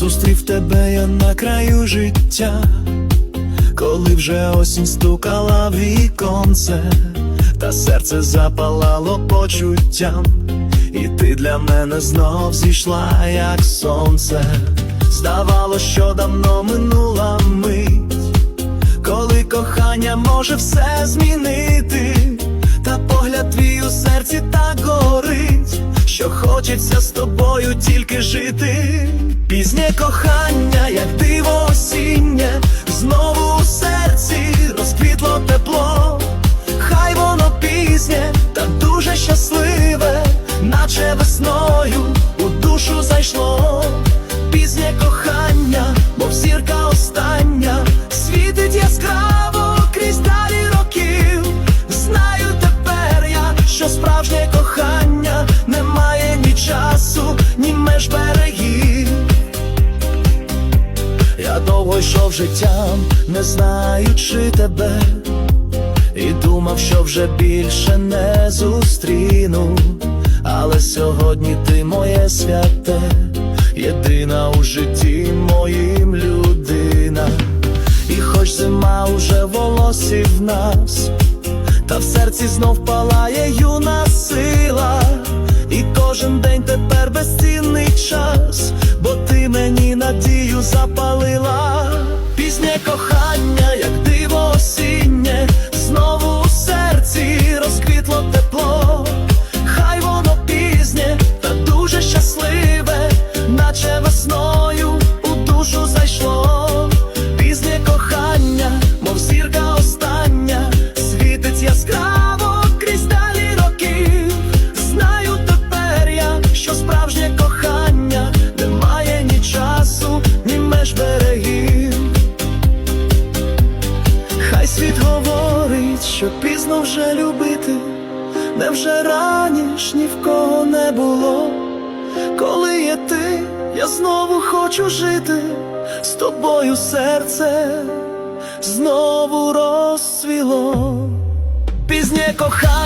Зустрів тебе я на краю життя, коли вже осінь стукала віконце, та серце запалало почуттям, і ти для мене знов зійшла, як сонце. Здавалось, що давно минула мить, коли кохання може все змінити, та погляд твій у серці так горить, що хочеться з тобою тільки жити. Пізнє кохання, як диво осіннє, знову у серці розквітло тепло, хай воно пізнє, та дуже щасливе, наче весною у душу зайшло. Пізнє кохання, мов зірка остання, світить яскраво крізь далі років. Знаю тепер я, що справжнє кохання не має ні часу, ні меж берегів. Я довго йшов життям, не знаючи тебе, і думав, що вже більше не зустріну. Але сьогодні ти моє святе, єдина у житті моїм людина. І хоч зима уже в волосі в нас, та в серці знов палає юна сила, і кожен день тепер безцінний час, бо ти мені надію запалила. Пізнє кохання, Світ говорить, що пізно вже любити, невже раніш ні в кого не було. Коли є ти, я знову хочу жити, з тобою серце знову розцвіло. Пізнє кохання,